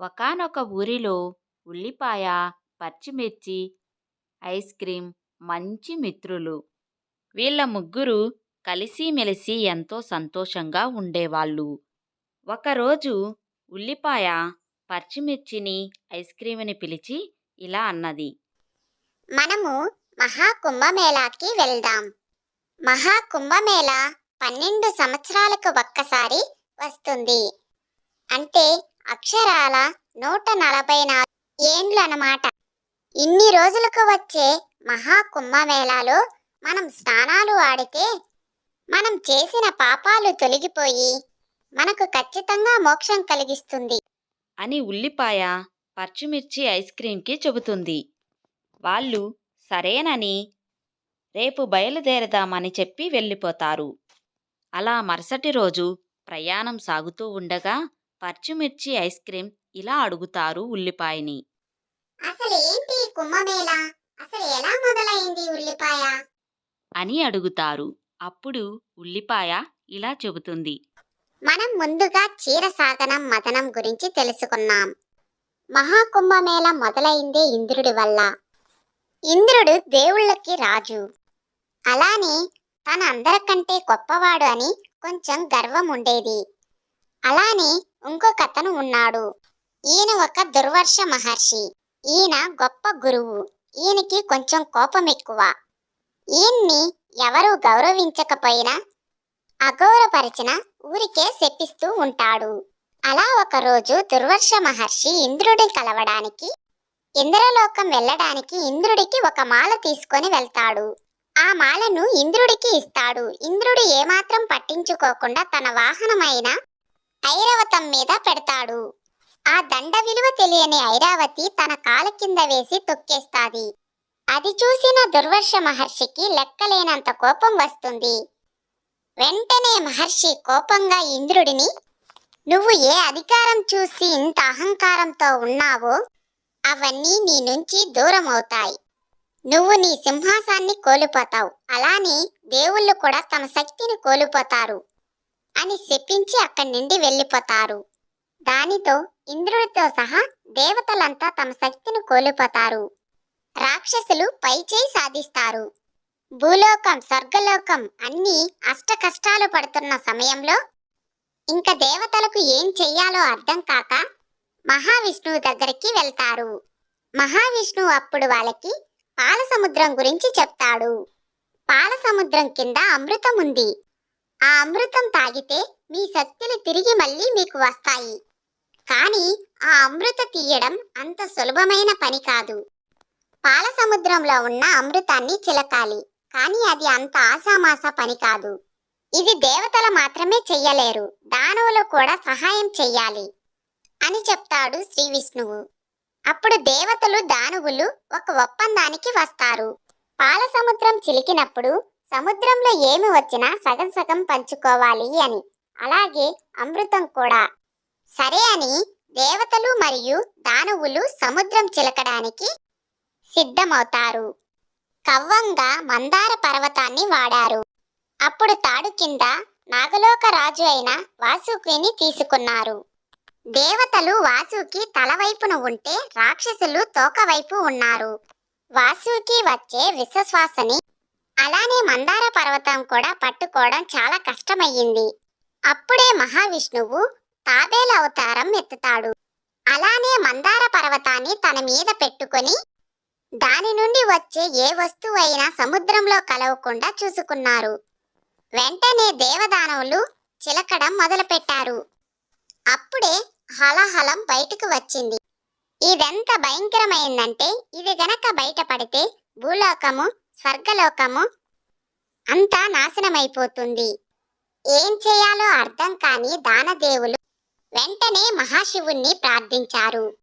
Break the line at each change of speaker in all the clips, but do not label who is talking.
ఒకానొక ఊరిలో ఉల్లిపాయ పచ్చిమిర్చి ఐస్ క్రీం మంచి మిత్రులు. వీళ్ళ ముగ్గురు కలిసిమెలిసి ఎంతో సంతోషంగా ఉండేవాళ్ళు. ఒకరోజు ఉల్లిపాయ పచ్చిమిర్చిని ఐస్ క్రీంని పిలిచి ఇలా అన్నది.
మనము మహాకుంభమేళాకి వెళ్దాం. మహాకుంభమేళా పన్నెండు సంవత్సరాలకు ఒక్కసారి వస్తుంది. అంటే అక్షరాల నూట నలభై నాలుగు ఏండ్లు అన్నమాట ఇన్ని రోజులకు వచ్చే మహాకుంభమేళాలో మనం స్నానాలు ఆడితే మనం చేసిన పాపాలు తొలగిపోయి మనకు ఖచ్చితంగా మోక్షం కలిగిస్తుంది
అని ఉల్లిపాయ పచ్చిమిర్చి ఐస్ క్రీంకి చెబుతుంది. వాళ్ళు సరేనని రేపు బయలుదేరదామని చెప్పి వెళ్ళిపోతారు. అలా మరుసటి రోజు ప్రయాణం సాగుతూ ఉండగా పచ్చిమిర్చి ఐస్ క్రీం ఇలా అడుగుతారు ఉల్లిపాయని.
అసలు ఏంటి కుంభమేళా? అసలు ఎలా మొదలైంది ఉల్లిపాయ?
అని అడుగుతారు. అప్పుడు ఉల్లిపాయ ఇలా చెబుతుంది.
మనం ముందుగా క్షీరసాగనం మదనం గురించి తెలుసుకున్నాం. మహాకుంభమేళ మొదలైందే ఇంద్రుడి వల్ల. ఇంద్రుడు దేవుళ్ళకి రాజు. అలానే తన అందరికంటే గొప్పవాడు అని కొంచెం గర్వం ఉండేది. అలానే ఇంకొక అతను ఉన్నాడు. ఈయన ఒక దుర్వర్ష మహర్షి. ఈయన గొప్ప గురువు. ఈయనకి కొంచెం కోపం ఎక్కువ ఈయన్ని ఎవరూ గౌరవించకపోయినా అగౌరవపరిచిన ఊరికే శపిస్తూ ఉంటాడు. అలా ఒకరోజు దుర్వర్ష మహర్షి ఇంద్రుడి కలవడానికి ఇంద్రలోకం వెళ్ళడానికి ఇంద్రుడికి ఒక మాల తీసుకొని వెళ్తాడు. ఆ మాలను ఇంద్రుడికి ఇస్తాడు. ఇంద్రుడు ఏమాత్రం పట్టించుకోకుండా తన వాహనమైన ఐరావతం మీద పెడతాడు. ఆ దండ విలువ తెలియని ఐరావతి తన కాల కింద వేసి తొక్కేస్తాది. అది చూసిన దుర్వర్ష మహర్షికి లెక్కలేనంత కోపం వస్తుంది. వెంటనే మహర్షి కోపంగా ఇంద్రుడిని నువ్వు ఏ అధికారం చూసి ఇంత అహంకారంతో ఉన్నావో అవన్నీ నీ నుంచి దూరం అవుతాయి నువ్వు నీ సింహాసాన్ని కోల్పోతావు. అలానే దేవుళ్ళు కూడా తమ శక్తిని కోల్పోతారు. అని శపించి అక్కడి నుండి వెళ్ళిపోతారు. దానితో ఇంద్రుడితో సహా దేవతలంతా తమ శక్తిని కోల్పోతారు. రాక్షసులు పైచేయి సాధిస్తారు. భూలోకం స్వర్గలోకం అన్నీ అష్ట కష్టాలు పడుతున్న సమయంలో ఇంకా దేవతలకు ఏం చెయ్యాలో అర్థం కాక మహావిష్ణువు దగ్గరికి వెళ్తారు. మహావిష్ణువు అప్పుడు వాళ్ళకి పాల సముద్రం గురించి చెప్తాడు. పాల సముద్రం కింద అమృతం ఉంది ఆ అమృతం తాగితే మీ శక్తులు తిరిగి మళ్ళీ మీకు వస్తాయి. కానీ ఆ అమృత తీయడం అంత సులభమైన పని కాదు. పాల సముద్రంలో ఉన్న అమృతాన్ని చిలకాలి. కానీ అది అంత ఆసామాస పని కాదు. ఇది దేవతలు మాత్రమే చెయ్యలేరు. దానవులు కూడా సహాయం చెయ్యాలి అని చెప్తాడు శ్రీ విష్ణువు. అప్పుడు దేవతలు దానవులు ఒక ఒప్పందానికి వస్తారు. పాల సముద్రం చిలికినప్పుడు సముద్రంలో ఏమి వచ్చినా సగం సగం పంచుకోవాలి అని. అలాగే అమృతం కూడా. సరే అని దేవతలు మరియు దానవులు సముద్రం చిలకడానికి సిద్ధమవుతారు. కవ్వంగా మందార పర్వతాన్ని వాడారు. అప్పుడు తాడు కింద నాగలోక రాజు అయిన వాసుకిని తీసుకున్నారు. దేవతలు వాసుకి తల వైపున ఉంటే రాక్షసులు తోక వైపు ఉన్నారు. వాసుకి వచ్చే విశ్వశ్వాసని అలానే మందార పర్వతం కూడా పట్టుకోవడం చాలా కష్టమయ్యింది. అప్పుడే మహావిష్ణువు తాబేల అవతారం ఎత్తుతాడు. అలానే మందార పర్వతాన్ని తన మీద పెట్టుకొని దాని నుండి వచ్చే ఏ వస్తువు అయినా సముద్రంలో కలవకుండా చూసుకున్నారు. వెంటనే దేవదానవులు చిలకడం మొదలుపెట్టారు. అప్పుడే హలహలం బయటకు వచ్చింది. ఇదెంత భయంకరమైందంటే ఇది గనక బయటపడితే భూలోకము స్వర్గలోకము అంతా నాశనమైపోతుంది. ఏం చేయాలో అర్థం కాని దానదేవులు వెంటనే మహాశివుణ్ణి ప్రార్థించారు.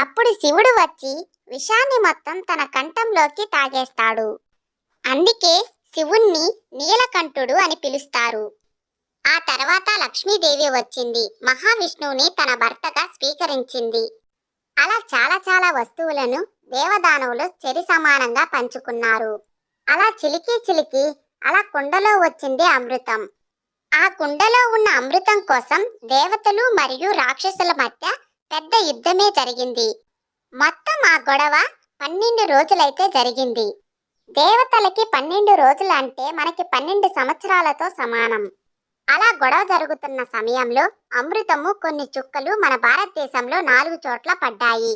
అప్పుడు శివుడు వచ్చి విషాన్ని మొత్తం తన కంఠంలోకి తాగేస్తాడు. అందుకే శివుణ్ణి నీలకంఠుడు అని పిలుస్తారు. ఆ తర్వాత లక్ష్మీదేవి వచ్చింది. మహావిష్ణువుని తన భర్తగా స్వీకరించింది. అలా చాలా చాలా వస్తువులను దేవదానవులు చెరి సమానంగా పంచుకున్నారు. అలా చిలికి చిలికి అలా కుండలో వచ్చింది అమృతం. ఆ కుండలో ఉన్న అమృతం కోసం దేవతలు మరియు రాక్షసుల మధ్య పెద్ద యుద్ధమే జరిగింది. మొత్తం ఆ గొడవ పన్నెండు రోజులైతే జరిగింది. దేవతలకి పన్నెండు రోజులు అంటే మనకి పన్నెండు సంవత్సరాలతో సమానం. అలా గొడవ జరుగుతున్న సమయంలో అమృతము కొన్ని చుక్కలు మన భారతదేశంలో నాలుగు చోట్ల పడ్డాయి.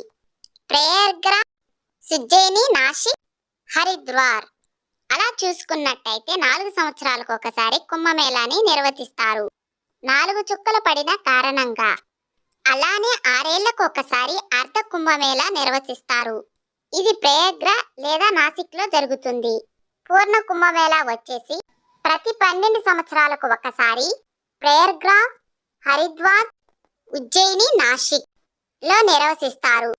ప్రేయర్గ్రా సుజ్జేని నాసిక్ హరిద్వార్. అలా చూసుకున్నట్టయితే నాలుగు సంవత్సరాలకు ఒకసారి కుంభమేళాని నిర్వహిస్తారు నాలుగు చుక్కలు పడిన కారణంగా అలానే ఆరేళ్ళకు ఒకసారి అర్ధ కుంభమేళా నిర్వహిస్తారు ఇది ప్రయగ్ర లేదా నాసిక్లో జరుగుతుంది. పూర్ణ కుంభమేళ వచ్చేసి ప్రతి పన్నెండు సంవత్సరాలకు ఒకసారి ప్రయాగ్రా హరిద్వార్ ఉజ్జయిని నాసిక్లో నిర్వహిస్తారు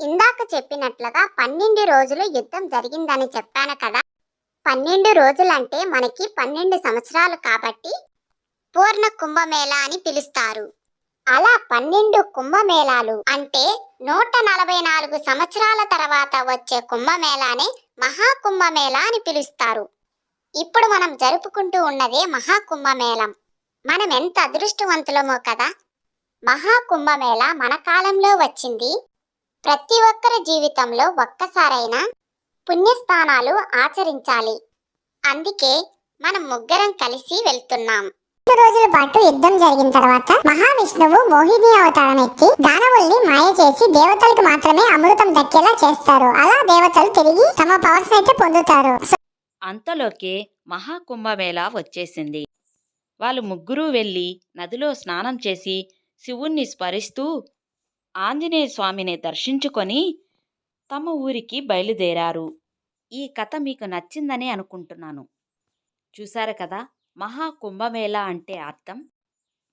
ఇందాక చెప్పినట్లుగా పన్నెండు రోజులు యుద్ధం జరిగిందని చెప్పాను కదా. పన్నెండు రోజులంటే మనకి పన్నెండు సంవత్సరాలు కాబట్టి పూర్ణ కుంభమేళా అని పిలుస్తారు. అలా పన్నెండు కుంభమేళాలు అంటే నూట నలభై నాలుగు సంవత్సరాల తర్వాత వచ్చే కుంభమేళానే మహాకుంభమేళ అని పిలుస్తారు. ఇప్పుడు మనం జరుపుకుంటూ ఉన్నదే మహాకుంభమేళం. మనం ఎంత అదృష్టవంతులమో కదా! మహాకుంభమేళ మన కాలంలో వచ్చింది. ప్రతి ఒక్కరి జీవితంలో ఒక్కసారైనా పుణ్యస్థానాలు ఆచరించాలి. అందుకే మనం ముగ్గురం కలిసి వెళ్తున్నాం.
రెండు రోజుల పాటు యుద్ధం జరిగిన తర్వాత మహావిష్ణువు మోహిని అవతారం ఎత్తి దానవుల్ని మాయ చేసి దేవతలకు మాత్రమే అమృతం దక్కేలా చేస్తారు. అలా దేవతలు తిరిగి తమ పవర్స్ అయితే పొందుతారు.
అంతలోకే మహాకుంభమేళా వచ్చేసింది. వాళ్ళు ముగ్గురూ వెళ్ళి నదిలో స్నానం చేసి శివుణ్ణి స్మరిస్తూ ఆంజనేయ స్వామిని దర్శించుకొని తమ ఊరికి బయలుదేరారు. ఈ కథ మీకు నచ్చిందని అనుకుంటున్నాను. చూశారు కదా మహాకుంభమేళ అంటే అర్థం.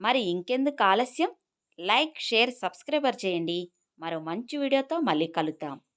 మరి ఇంకెందుకు ఆలస్యం? లైక్ షేర్ సబ్స్క్రైబర్ చేయండి. మరో మంచి వీడియోతో మళ్ళీ కలుద్దాం.